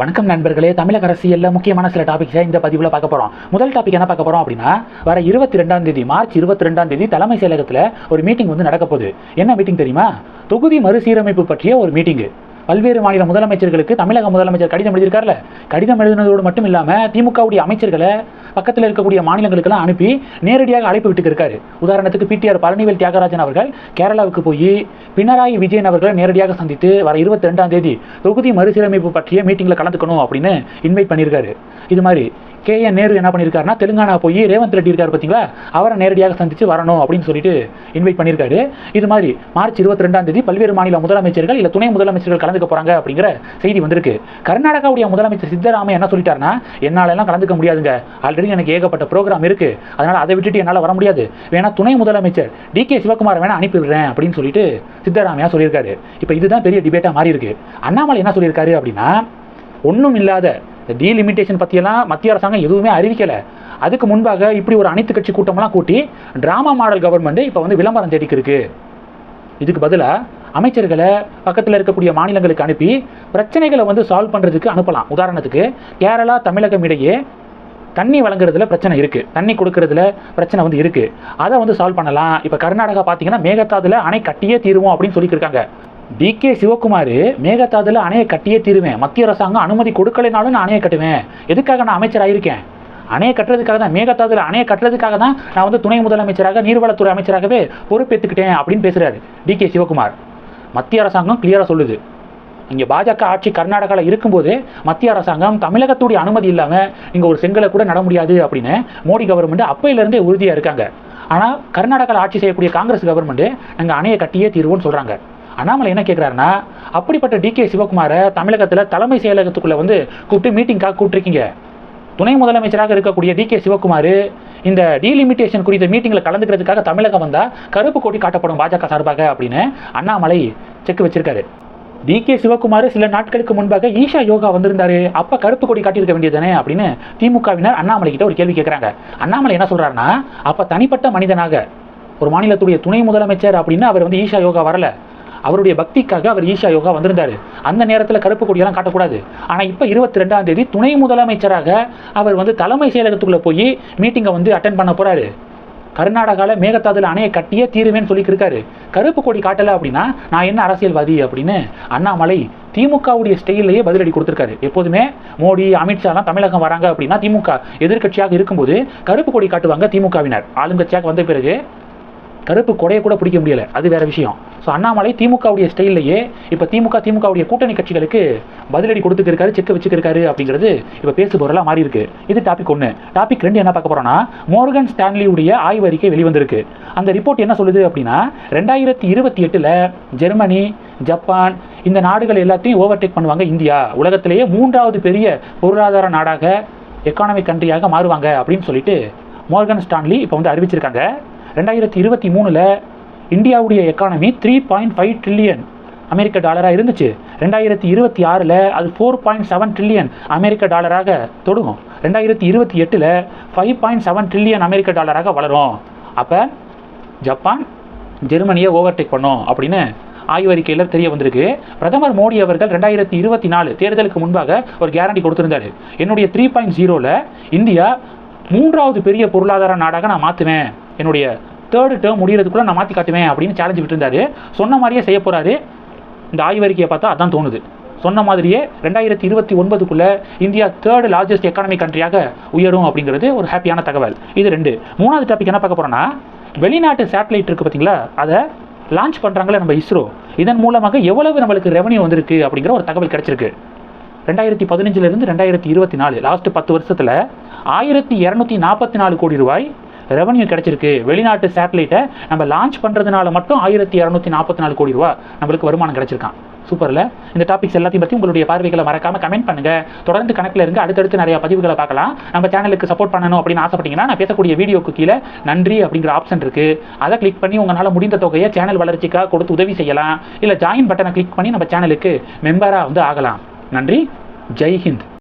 வணக்கம் நண்பர்களே. தமிழக அரசியலில் முக்கியமான சில டாபிக்ஸை இந்த பதிவில் பார்க்க போகிறோம் முதல் டாபிக் என்ன பார்க்க போகிறோம் அப்படின்னா வர இருபத்தி ரெண்டாம் தேதி மார்ச் இருபத்தி ரெண்டாம் தேதி தலைமை செயலகத்தில் ஒரு மீட்டிங் வந்து நடக்க போகுது. என்ன மீட்டிங் தெரியுமா? தொகுதி மறுசீரமைப்பு பற்றிய ஒரு மீட்டிங்கு பல்வேறு மாநில முதலமைச்சர்களுக்கு தமிழக முதலமைச்சர் கடிதம் எழுதியிருக்காருல. கடிதம் எழுதினதோடு மட்டும் இல்லாமல் திமுகவுடைய அமைச்சர்களை பக்கத்தில் இருக்கக்கூடிய மாநிலங்களுக்கெல்லாம் அனுப்பி நேரடியாக அழைப்பு விட்டு இருக்காரு. உதாரணத்துக்கு பிடிஆர் பழனிவேல் தியாகராஜன் அவர்கள் கேரளாவுக்கு போய் பினராயி விஜயன் அவர்களை நேரடியாக சந்தித்து வர இருபத்தி ரெண்டாம் தேதி தொகுதி மறுசீரமைப்பு பற்றிய மீட்டிங்கில் கலந்துக்கணும் அப்படின்னு இன்வைட் பண்ணியிருக்காரு. இது மாதிரி கே என் நேரு என்ன பண்ணியிருக்காருன்னா தெலுங்கானா போய் ரேவந்த் ரெட்டி இருக்கார் பார்த்தீங்களா அவரை நேரடியாக சந்தித்து வரணும் அப்படின்னு சொல்லிட்டு இன்வைட் பண்ணியிருக்காரு இது மாதிரி மார்ச் இருபத்தி ரெண்டாம் தேதி பல்வேறு மாநில முதலமைச்சர்கள் இல்லை துணை முதலமைச்சர்கள் கலந்துக்க போகிறாங்க அப்படிங்கிற செய்தி வந்திருக்கு. கர்நாடகாவுடைய முதலமைச்சர் சித்தராமையா என்ன சொல்லிட்டாருன்னா என்னால எல்லாம் கலந்துக்க முடியாதுங்க. ஆல்ரெடி எனக்கு ஏகப்பட்ட ப்ரோக்ராம் இருக்கு. அதனால அதை விட்டுட்டு என்னால் வர முடியாது. வேணா துணை முதலமைச்சர் டி கே சிவகுமார் வேணா அனுப்பிவிடுறேன் அப்படின்னு சொல்லிட்டு சித்தராமையா சொல்லியிருக்காரு. இப்போ இதுதான் பெரிய டிபேட்டாக மாறி இருக்கு அண்ணாமலை என்ன சொல்லியிருக்காரு அப்படின்னா ஒன்றும் இல்லாத டீலிமிட்டேஷன் பற்றியெல்லாம் மத்திய அரசாங்கம் எதுவுமே அறிவிக்கலை. அதுக்கு முன்பாக இப்படி ஒரு அனைத்து கட்சி கூட்டமெல்லாம் கூட்டி ட்ராமா மாடல் கவர்மெண்ட்டு இப்போ வந்து விளம்பரம் தேடிக்கிருக்கு இதுக்கு பதிலாக அமைச்சர்களை பக்கத்தில் இருக்கக்கூடிய மாநிலங்களுக்கு அனுப்பி பிரச்சனைகளை வந்து சால்வ் பண்ணுறதுக்கு அனுப்பலாம். உதாரணத்துக்கு கேரளா தமிழகம் இடையே தண்ணி வழங்குறதுல பிரச்சனை இருக்குது தண்ணி கொடுக்கறதுல பிரச்சனை வந்து இருக்குது அதை வந்து சால்வ் பண்ணலாம். இப்போ கர்நாடகா பார்த்தீங்கன்னா மேகதாதுல அணை கட்டியே தீருவோம் அப்படின்னு சொல்லியிருக்காங்க டி கே சிவகுமார் மேகதாதுல அணையை கட்டியே தீருவேன். மத்திய அரசாங்கம் அனுமதி கொடுக்கலைனாலும் நான் அணையை கட்டுவேன். எதுக்காக நான் அமைச்சர் ஆயிருக்கேன் அணையை கட்டுறதுக்காக தான் மேகதாதுல அணையை கட்டுறதுக்காக தான் நான் வந்து துணை முதலமைச்சராக நீர்வளத்துறை அமைச்சராகவே பொறுப்பேற்றுக்கிட்டேன் அப்படின்னு பேசுகிறாரு டி கே சிவகுமார். மத்திய அரசாங்கம் கிளியராக சொல்லுது. இங்கே பாஜக ஆட்சி கர்நாடகாவில் இருக்கும்போது மத்திய அரசாங்கம் தமிழகத்துடைய அனுமதி இல்லாமல் இங்கே ஒரு செங்கலை கூட நட முடியாது அப்படின்னு மோடி கவர்மெண்ட் அப்பையிலேருந்தே உறுதியாக இருக்காங்க. ஆனால் கர்நாடகாவில் ஆட்சி செய்யக்கூடிய காங்கிரஸ் கவர்மெண்ட்டு நாங்கள் அணையை கட்டியே தீர்வோம்னு சொல்கிறாங்க அண்ணாமலை என்ன கேட்குறாருன்னா அப்படிப்பட்ட டி கே சிவகுமாரை தமிழகத்தில் தலைமை செயலகத்துக்குள்ளே வந்து கூப்பிட்டு மீட்டிங்காக கூப்பிட்டுருக்கீங்க. துணை முதலமைச்சராக இருக்கக்கூடிய டி கே சிவகுமார் இந்த டீலிமிட்டேஷன் குறித்த மீட்டிங்கில் கலந்துக்கிறதுக்காக தமிழகம் வந்தால் கருப்பு கொடி காட்டப்படும் பாஜக சார்பாக அப்படின்னு அண்ணாமலை செக் வச்சிருக்காரு. டி கே சிவகுமார் சில நாட்களுக்கு முன்பாக ஈஷா யோகா வந்திருந்தாரு. அப்போ கருப்பு கொடி காட்டியிருக்க வேண்டியதுதானே அப்படின்னு திமுகவினர் அண்ணாமலை கிட்ட ஒரு கேள்வி கேட்குறாங்க அண்ணாமலை என்ன சொல்கிறாருன்னா அப்போ தனிப்பட்ட மனிதனாக ஒரு மாநிலத்துடைய துணை முதலமைச்சர் அப்படின்னு அவர் வந்து ஈஷா யோகா வரல. அவருடைய பக்திக்காக அவர் ஈஷா யோகா வந்திருந்தாரு. அந்த நேரத்தில் கருப்பு கொடியெல்லாம் காட்டக்கூடாது. ஆனால் இப்போ இருபத்தி ரெண்டாம் தேதி துணை முதலமைச்சராக அவர் வந்து தலைமை செயலகத்துக்குள்ளே போய் மீட்டிங்கை வந்து அட்டன் பண்ண போறாரு. கர்நாடகாவில் மேகதாதுல அணையை கட்டியே தீருவேன்னு சொல்லிக்கிருக்காரு. கருப்பு கொடி காட்டலை அப்படின்னா நான் என்ன அரசியல்வாதி அப்படின்னு அண்ணாமலை திமுகவுடைய ஸ்டைல்லையே பதிலடி கொடுத்துருக்காரு. எப்போதுமே மோடி அமித்ஷாலாம் தமிழகம் வராங்க அப்படின்னா திமுக எதிர்க்கட்சியாக இருக்கும்போது கருப்பு கொடி காட்டுவாங்க திமுகவினர். ஆளுங்கட்சியாக வந்த பிறகு கருப்பு கொடையை கூட பிடிக்க முடியலை. அது வேற விஷயம். ஸோ அண்ணாமலை திமுகவுடைய ஸ்டைல்லையே இப்போ திமுக திமுகவுடைய கூட்டணி கட்சிகளுக்கு பதிலடி கொடுத்துருக்காரு செக் வச்சுருக்காரு அப்படிங்கிறது இப்போ பேசு பொருளாக மாறி இருக்கு இது டாபிக் ஒன்று டாபிக் ரெண்டு என்ன பார்க்க போறோம்னா மோர்கன் ஸ்டான்லியுடைய ஆய்வறிக்கை வெளிவந்திருக்கு. அந்த ரிப்போர்ட் என்ன சொல்லுது அப்படின்னா ரெண்டாயிரத்தி இருபத்தி எட்டில் ஜெர்மனி ஜப்பான் இந்த நாடுகள் எல்லாத்தையும் ஓவர்டேக் பண்ணுவாங்க இந்தியா. உலகத்திலேயே மூன்றாவது பெரிய பொருளாதார நாடாக எக்கானமிக் கண்ட்ரியாக மாறுவாங்க அப்படின்னு சொல்லிட்டு மோர்கன் ஸ்டான்லி இப்போ வந்து அறிவிச்சிருக்காங்க. ரெண்டாயிரத்தி இருபத்தி மூணில் இந்தியாவுடைய economy three point five trillion அமெரிக்க டாலராக இருந்துச்சு. ரெண்டாயிரத்தி இருபத்தி ஆறில் அது ஃபோர் பாயிண்ட் செவன் ட்ரில்லியன் அமெரிக்க டாலராக தொடுகும். ரெண்டாயிரத்தி இருபத்தி எட்டில் ஃபைவ் பாயிண்ட் செவன் ட்ரில்லியன் அமெரிக்க டாலராக வளரும். அப்போ ஜப்பான் ஜெர்மனியை ஓவர்டேக் பண்ணும் அப்படின்னு ஆய்வறிக்கையில் தெரிய வந்திருக்கு. பிரதமர் மோடி அவர்கள் ரெண்டாயிரத்தி இருபத்தி நாலு தேர்தலுக்கு முன்பாக ஒரு கேரண்டி கொடுத்திருந்தாரு. என்னுடைய த்ரீ பாயிண்ட் ஜீரோவில் இந்தியா மூன்றாவது பெரிய பொருளாதார நாடாக நான் மாற்றுவேன் என்னுடைய தேர்டு டேர்ம் முடியறதுக்குள்ள நான் மாற்றி காட்டுவேன் அப்படின்னு சேலஞ்சு விட்டுருந்தாரு. சொன்ன மாதிரியே செய்ய போகிறாரு இந்த ஆய்வறிக்கையை பார்த்தா அதான் தோணுது. சொன்ன மாதிரியே ரெண்டாயிரத்தி இருபத்தி ஒன்பதுக்குள்ளே இந்தியா தேர்ட் லார்ஜஸ்ட் எக்கானமிக் கண்ட்ரியாக உயரும் அப்படிங்கிறது ஒரு ஹாப்பியான தகவல். இது ரெண்டு. மூணாவது டாபிக் என்ன பார்க்க போகிறோன்னா வெளிநாட்டு சேட்டலைட் இருக்குது பார்த்தீங்களா? அதை லான்ச் பண்ணுறாங்களே நம்ம இஸ்ரோ. இதன் மூலமாக எவ்வளவு நம்மளுக்கு ரெவன்யூ வந்திருக்கு அப்படிங்கிற ஒரு தகவல் கிடச்சிருக்கு. ரெண்டாயிரத்தி பதினஞ்சுலேருந்து ரெண்டாயிரத்தி இருபத்தி நாலு லாஸ்ட்டு பத்து வருஷத்தில் ஆயிரத்தி இரநூத்தி நாற்பத்தி நாலு கோடி ரூபாய் ரெவன்யூ கிடைச்சிருக்கு. வெளிநாட்டு சேட்டலைட்டை நம்ம லான்ச் பண்ணுறதுனால மட்டும் ஆயிரத்தி இரநூத்தி நாற்பத்தி நாலு கோடி ரூபா நம்மளுக்கு வருமானம் கிடைச்சிருக்கான். சூப்பரில் இந்த டாபிக்ஸ் எல்லாத்தையும் பற்றி உங்களுடைய பார்வைகளை மறக்காமல் கமெண்ட் பண்ணுங்கள் தொடர்ந்து கணக்கில் இருந்து அடுத்தடுத்து நிறைய பதிவுகளை பார்க்கலாம். நம்ம சேனலுக்கு சப்போர்ட் பண்ணணும் அப்படின்னு ஆசைப்பட்டீங்கன்னா நான் பேசக்கூடிய வீடியோக்கு கீழே நன்றி அப்படிங்கிற ஆப்ஷன் இருக்கு. அதை கிளிக் பண்ணி உங்களால் முடிந்த தொகையை சேனல் வளர்ச்சிக்காக கொடுத்து உதவி செய்யலாம். இல்லை ஜாயின் பட்டனை கிளிக் பண்ணி நம்ம சேனலுக்கு மெம்பராக வந்து ஆகலாம். நன்றி. ஜெய் ஹிந்த்.